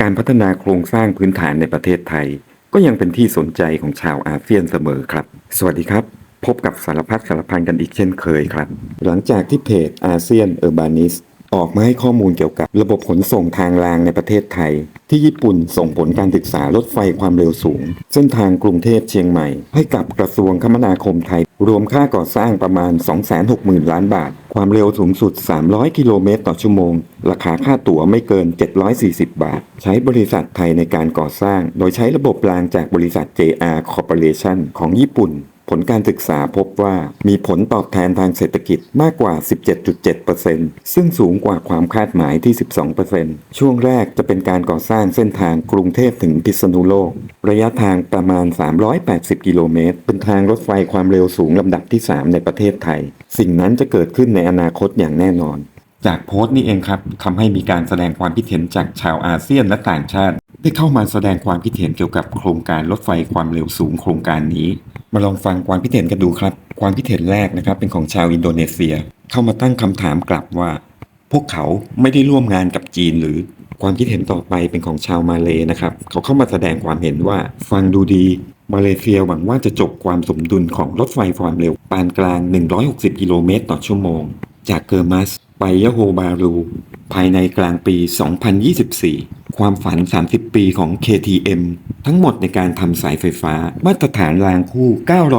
การพัฒนาโครงสร้างพื้นฐานในประเทศไทย ก็ยังเป็นที่สนใจของชาวอาเซียนเสมอครับ สวัสดีครับ พบกับสารพัดสารพันกันอีกเช่นเคยครับ หลังจากที่เพจอาเซียนเออร์บานิส ออกมาให้ข้อมูลเกี่ยวกับระบบขนส่งทางรางในประเทศไทย ที่ญี่ปุ่นส่งผลการศึกษารถไฟความเร็วสูง เส้นทางกรุงเทพเชียงใหม่ ให้กับกระทรวงคมนาคมไทย รวมค่าก่อสร้างประมาณ 260,000 ล้านบาท ความเร็วสูงสุด 300 กิโลเมตรต่อชั่วโมง ราคาค่าตั๋วไม่เกิน 740 บาท ใช้บริษัทไทยในการก่อสร้าง โดยใช้ระบบรางจากบริษัท JR Corporation ของญี่ปุ่น ผลการศึกษาพบว่ามีผลตอบแทนทางเศรษฐกิจมากกว่า 17.7%ซึ่งสูงกว่าความคาดหมายที่ 12%ช่วงแรกจะเป็นการก่อสร้างเส้นทางกรุงเทพถึงพิษณุโลก ระยะทางประมาณ 380 กิโลเมตร เป็นทางรถไฟความเร็วสูงลำดับที่ 3 ในประเทศไทย สิ่งนั้นจะเกิดขึ้นในอนาคตอย่างแน่นอน จากโพสต์นี้เองครับทำให้มีการแสดงความคิดเห็นจากชาวอาเซียนและต่างชาติ ได้เข้ามาแสดงความคิดเห็นเกี่ยวกับโครงการรถไฟความเร็วสูงโครงการนี้ มาลองฟังความคิดเห็นกันดูครับ ความคิดเห็นแรกนะครับเป็นของชาวอินโดนีเซีย เข้ามาตั้งคำถามกลับว่า พวกเขาไม่ได้ร่วมงานกับจีนหรือความคิดเห็นต่อไปเป็นของชาวมาเลยนะครับ เขาเข้ามาแสดงความเห็นว่า ฟังดูดี มาเลเซียหวังว่าจะจบความสมดุลของรถไฟความเร็ว ปานกลาง 160 กิโลเมตรต่อชั่วโมง จากเกอร์มัสไปยะโฮบารู ภายในกลางปี 2024 ความฝัน 30 ปีของ KTM ทั้งหมดในการทำสายไฟฟ้า มาตรฐานรางคู่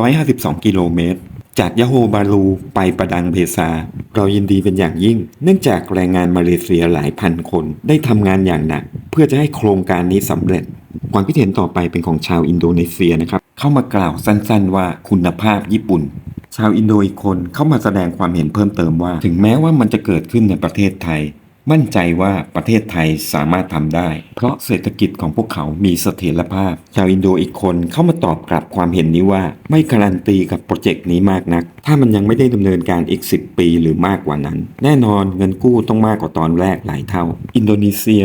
952 กิโลเมตร จากยะโฮบารูไปประดังเพซา เรายินดีเป็นอย่างยิ่ง เนื่องจากแรงงานมาเลเซียหลายพันคนได้ทำงานอย่างหนัก เพื่อจะให้โครงการนี้สำเร็จ ความคิดเห็นต่อไปเป็นของชาวอินโดนีเซียนะครับ เข้ามากล่าวสั้นๆ ว่าคุณภาพญี่ปุ่นชาวอินโดอีกคนเข้ามาแสดงความเห็นเพิ่มเติมว่า ถึงแม้ว่ามันจะเกิดขึ้นในประเทศไทย มั่นใจว่าประเทศไทยสามารถทำได้ เพราะเศรษฐกิจของพวกเขามีเสถียรภาพ ชาวอินโดอีกคนเข้ามาตอบกลับความเห็นนี้ว่า ไม่การันตีกับโปรเจกต์นี้มากนัก ถ้ามันยังไม่ได้ดำเนินการอีก 10 ปีหรือมากกว่านั้น แน่นอนเงินกู้ต้องมากกว่าตอนแรกหลายเท่า อินโดนีเซีย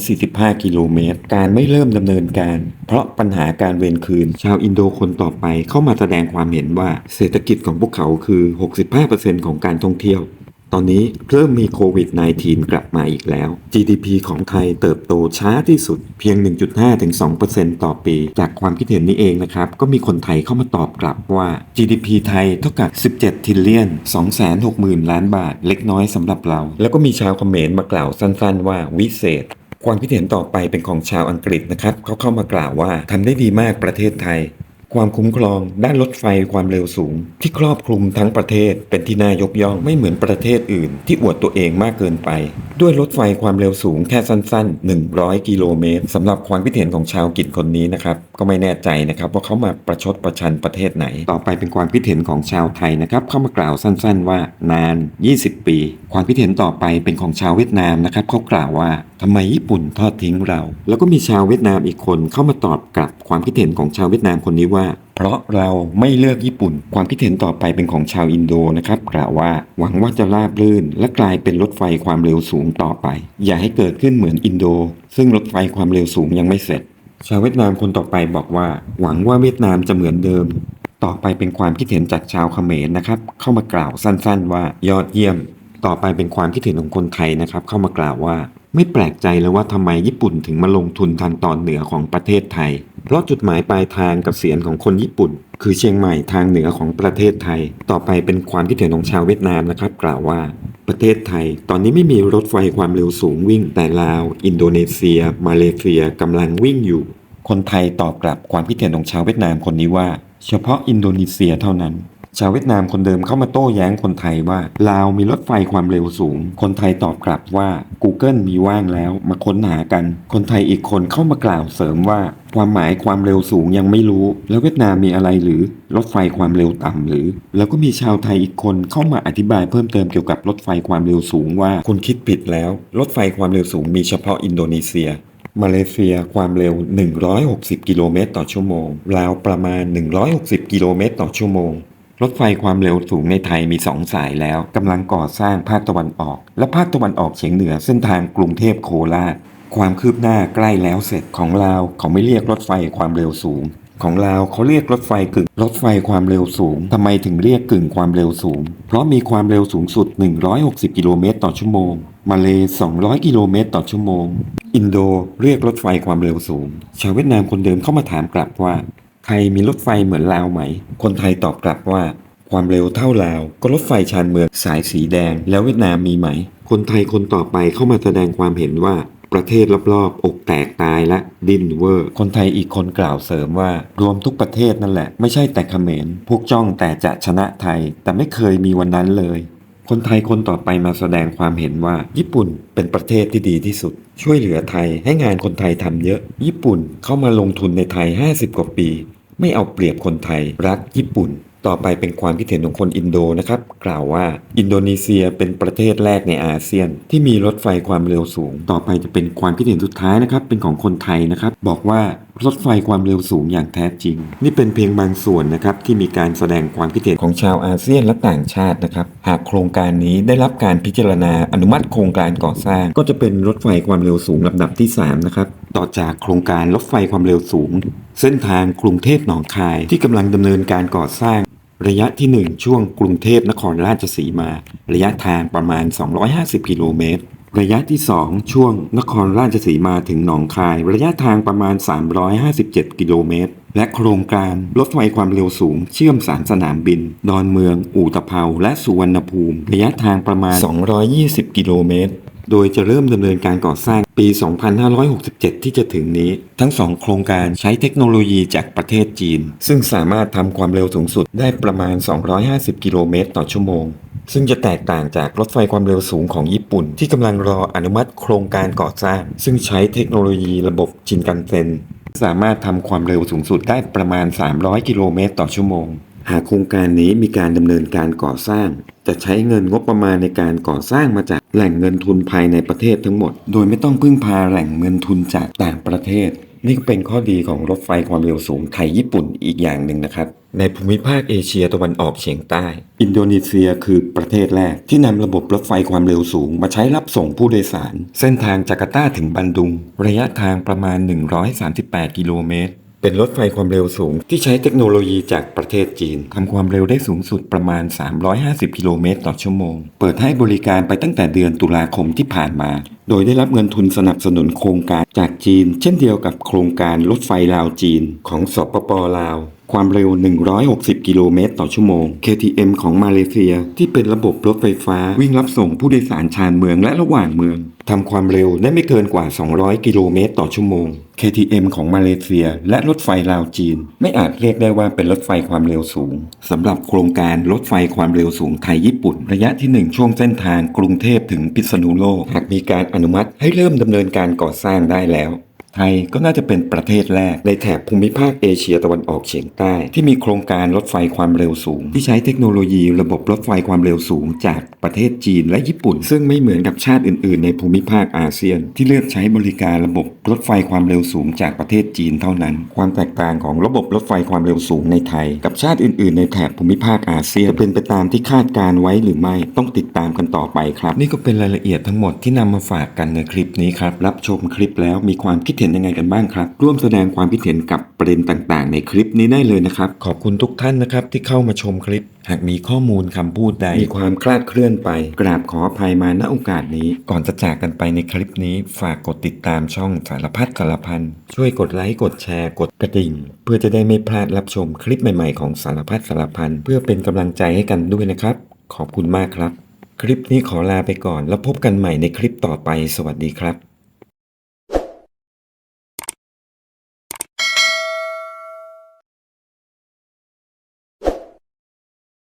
145 กิโลเมตร การไม่เริ่มดำเนินการ เพราะปัญหาการเวรคืน ชาวอินโดคนต่อไปเข้ามาแสดงความเห็นว่าเศรษฐกิจของพวกเขาคือ 65%ของการท่องเที่ยว ตอนนี้เริ่มมีโควิด -19 กลับมาอีกแล้ว GDP ของไทยเติบโตช้าที่สุดเพียง 1.5-2%ต่อปี จากความคิดเห็นนี้เองนะครับ ก็มีคนไทยเข้ามาตอบกลับว่า GDP ไทยเท่ากับ 17ทิลเลียน260,000 ล้านบาท เล็กน้อยสำหรับเรา แล้วก็มีชาวคอมเขมรมากล่าวสั้นๆว่าวิเศษความคิดเห็นต่อไปเป็นของชาวอังกฤษนะครับเขาเข้ามากล่าวว่าทำได้ดีมากประเทศไทย ความคุ้มครอง ด้านรถไฟความเร็วสูง ที่ครอบคลุมทั้งประเทศเป็นที่น่ายกย่องไม่เหมือนประเทศอื่น ที่อวดตัวเองมากเกินไป ด้วยรถไฟความเร็วสูงแค่สั้น ๆ 100 กิโลเมตรสำหรับความคิดเห็นของชาวกิจคนนี้นะครับ ก็ไม่แน่ใจนะครับว่าเขามาประชดประชันประเทศไหน ต่อไปเป็นความคิดเห็นของชาวไทยนะครับเขามากล่าวสั้น ๆ ว่านาน 20 ปี ความคิดเห็นต่อไปเป็นของชาวเวียดนามนะครับเขากล่าวว่าทำไมญี่ปุ่นทอดทิ้งเรา แล้วก็มีชาวเวียดนามอีกคนเข้ามาตอบกลับความคิดเห็นของชาวเวียดนามคนนี้ว่าว่า เพราะเราไม่เลือกญี่ปุ่น ความคิดเห็นต่อไปเป็นของชาวอินโดนะครับกล่าวว่าหวังว่าจะราบรื่น และกลายเป็นรถไฟความเร็วสูงต่อไป อย่าให้เกิดขึ้นเหมือนอินโด ซึ่งรถไฟความเร็วสูงยังไม่เสร็จ ชาวเวียดนามคนต่อไปบอกว่า หวังว่าเวียดนามจะเหมือนเดิม ต่อไปเป็นความคิดเห็นจากชาวเขมรนะครับเข้ามากล่าวสั้น ๆ ว่ายอดเยี่ยม ต่อไปเป็นความคิดเห็นของคนไทยนะครับเข้ามากล่าวว่า ไม่แปลกใจเลยว่าทำไมญี่ปุ่นถึงมาลงทุนทางตอนเหนือของประเทศไทย เพราะจุดหมายปลายทางกับเสียงของคนญี่ปุ่น คือเชียงใหม่ทางเหนือของประเทศไทย ต่อไปเป็นความคิดเห็นของชาวเวียดนามนะครับ กล่าวว่าประเทศไทย ตอนนี้ไม่มีรถไฟความเร็วสูงวิ่ง แต่ลาว อินโดนีเซีย มาเลเซียกำลังวิ่งอยู่ คนไทยตอบกลับความคิดเห็นของชาวเวียดนามคนนี้ว่า เฉพาะอินโดนีเซียเท่านั้น ชาวเวียดนามคนเดิมเข้ามาโต้แย้งคนไทยว่าลาวมีรถไฟความเร็วสูง คนไทยตอบกลับว่า Google มีว่างแล้วมาค้นหากัน คนไทยอีกคนเข้ามากล่าวเสริมว่า ความหมายความเร็วสูงยังไม่รู้ แล้วเวียดนามมีอะไรหรือ รถไฟความเร็วต่ำหรือ แล้วก็มีชาวไทยอีกคนเข้ามาอธิบายเพิ่มเติมเกี่ยวกับรถไฟความเร็วสูงว่าคุณคิดผิดแล้ว รถไฟความเร็วสูงมีเฉพาะอินโดนีเซียมาเลเซียความเร็ว 160 กิโลเมตรต่อชั่วโมง ลาวประมาณ 160 กิโลเมตรต่อชั่วโมง รถไฟความเร็วสูงในไทยมี 2 สายแล้วกำลังก่อสร้างภาคตะวันออก และภาคตะวันออกเฉียงเหนือเส้นทางกรุงเทพโคราช ความคืบหน้าใกล้แล้วเสร็จของลาวเขาไม่เรียกรถไฟความเร็วสูง ของลาวเขาเรียกรถไฟกึ่งรถไฟความเร็วสูงทำไมถึงเรียกกึ่งความเร็วสูง เพราะมีความเร็วสูงสุด 160 กิโลเมตรต่อชั่วโมง มาเล200 กิโลเมตรต่อชั่วโมง อินโดเรียกรถไฟความเร็วสูง ชาวเวียดนามคนเดิมเข้ามาถามกลับว่า ไทยมีรถไฟเหมือนลาวไหม คนไทยตอบกลับว่า ความเร็วเท่าลาว ก็รถไฟชานเมืองสายสีแดง แล้วเวียดนามมีไหม คนไทยคนต่อไปเข้ามาแสดงความเห็นว่าประเทศรอบๆ อกแตกตายและดิ้นเวอร์ คนไทยอีกคนกล่าวเสริมว่า รวมทุกประเทศนั่นแหละ ไม่ใช่แต่เขมรพวกจ้องแต่จะชนะไทย แต่ไม่เคยมีวันนั้นเลย คนไทยคนต่อไปมาแสดงความเห็นว่า ญี่ปุ่นเป็นประเทศที่ดีที่สุด ช่วยเหลือไทยให้งานคนไทยทำเยอะ ญี่ปุ่นเข้ามาลงทุนในไทย 50 กว่าปี ไม่เอาเปรียบคนไทยรักญี่ปุ่น ต่อไปเป็นความคิดเห็นของคนอินโดนะครับ กล่าวว่าอินโดนีเซียเป็นประเทศแรกในอาเซียน ที่มีรถไฟความเร็วสูง ต่อไปจะเป็นความคิดเห็นสุดท้ายนะครับ เป็นของคนไทยนะครับ บอกว่ารถไฟความเร็วสูงอย่างแท้จริง นี่เป็นเพียงบางส่วนนะครับที่มีการแสดงความคิดเห็นของชาวอาเซียนและต่างชาตินะครับ หากโครงการนี้ได้รับการพิจารณาอนุมัติโครงการก่อสร้าง ก็จะเป็นรถไฟความเร็วสูงลำดับที่3นะครับต่อจากโครงการรถไฟความเร็วสูง เส้นทางกรุงเทพหนองคายที่กำลังดำเนินการก่อสร้าง ระยะที่ 1 ช่วงกรุงเทพนครราชสีมา ระยะทางประมาณ 250 กิโลเมตร ระยะที่ 2 ช่วงนครราชสีมาถึงหนองคาย ระยะทางประมาณ 357 กิโลเมตร และโครงการรถไฟความเร็วสูง เชื่อมสารสนามบิน ดอนเมือง อู่ตะเภาและสุวรรณภูมิ ระยะทางประมาณ 220 กิโลเมตร โดยจะเริ่มดำเนินการก่อสร้างปี 2567 ที่จะถึงนี้ ทั้งสองโครงการใช้เทคโนโลยีจากประเทศจีน ซึ่งสามารถทำความเร็วสูงสุดได้ประมาณ 250 กิโลเมตรต่อชั่วโมง ซึ่งจะแตกต่างจากรถไฟความเร็วสูงของญี่ปุ่น ที่กำลังรออนุมัติโครงการก่อสร้าง ซึ่งใช้เทคโนโลยีระบบชินกันเซ็นสามารถทำความเร็วสูงสุดได้ประมาณ 300 กิโลเมตรต่อชั่วโมง หากโครงการนี้มีการดำเนินการก่อสร้าง จะใช้เงินงบประมาณในการก่อสร้างมาจากแหล่งเงินทุนภายในประเทศทั้งหมด โดยไม่ต้องพึ่งพาแหล่งเงินทุนจากต่างประเทศ นี่ก็เป็นข้อดีของรถไฟความเร็วสูงไทยญี่ปุ่นอีกอย่างหนึ่งนะครับ ในภูมิภาคเอเชียตะวันออกเฉียงใต้ อินโดนีเซียคือประเทศแรก ที่นำระบบรถไฟความเร็วสูง มาใช้รับส่งผู้โดยสาร เส้นทางจาการ์ตาถึงบันดุง ระยะทางประมาณ 138 กิโลเมตร เป็นรถไฟความเร็วสูง ที่ใช้เทคโนโลยีจากประเทศจีนทำความเร็วได้สูงสุดประมาณ 350 กิโลเมตรต่อชั่วโมง เปิดให้บริการไปตั้งแต่เดือนตุลาคมที่ผ่านมา โดยได้รับเงินทุนสนับสนุนโครงการจากจีน เช่นเดียวกับโครงการรถไฟลาวจีนของสปปลาว ความเร็ว 160 กิโลเมตรต่อชั่วโมง KTM ของมาเลเซีย ที่เป็นระบบรถไฟฟ้าวิ่งรับส่งผู้โดยสารชานเมืองและระหว่างเมืองทำความเร็วได้ไม่เกินกว่า 200 กิโลเมตรต่อชั่วโมง KTM ของมาเลเซีย และรถไฟลาวจีน ไม่อาจเรียกได้ว่าเป็นรถไฟความเร็วสูงสำหรับโครงการรถไฟความเร็วสูงไทยญี่ปุ่น ระยะที่ 1 ช่วงเส้นทางกรุงเทพถึงพิษณุโลกหากมีการอนุมัติให้เริ่มดำเนินการก่อสร้างได้แล้ว ไทยก็น่าจะเป็นประเทศแรกในแถบภูมิภาคเอเชียตะวันออกเฉียงใต้ ที่มีโครงการรถไฟความเร็วสูง ที่ใช้เทคโนโลยีระบบรถไฟความเร็วสูง จากประเทศจีนและญี่ปุ่น ซึ่งไม่เหมือนกับชาติอื่น ๆ ในภูมิภาคอาเซียน ที่เลือกใช้บริการระบบรถไฟความเร็วสูง จากประเทศจีนเท่านั้น ความแตกต่างของระบบรถไฟความเร็วสูงในไทย กับชาติอื่น ๆ ในแถบภูมิภาคอาเซียนจะเป็นไปตามที่คาดการไว้หรือไม่ต้องติดตามกันต่อไปครับ นี่ก็เป็นรายละเอียดทั้งหมดที่นำมาฝากกันในคลิปนี้ครับรับชมคลิปแล้วมีความคิดเห็นยังไงกันบ้างครับ ร่วมแสดงความคิดเห็นกับประเด็นต่างๆ ในคลิปนี้ได้เลยนะครับ ขอบคุณทุกท่านนะครับที่เข้ามาชมคลิป หากมีข้อมูลคำพูดใด มีความคลาดเคลื่อนไป กราบขออภัยมาณโอกาสนี้ ก่อนจะจากกันไปในคลิปนี้ ฝากกดติดตามช่องสารพัดสารพัน ช่วยกดไลค์กดแชร์ กดกระดิ่ง เพื่อจะได้ไม่พลาดรับชมคลิปใหม่ๆของสารพัดสารพันเพื่อเป็นกำลังใจให้กันด้วยนะครับ ขอบคุณมากครับ คลิปนี้ขอลาไปก่อนแล้วพบกันใหม่ในคลิปต่อไป สวัสดีครับ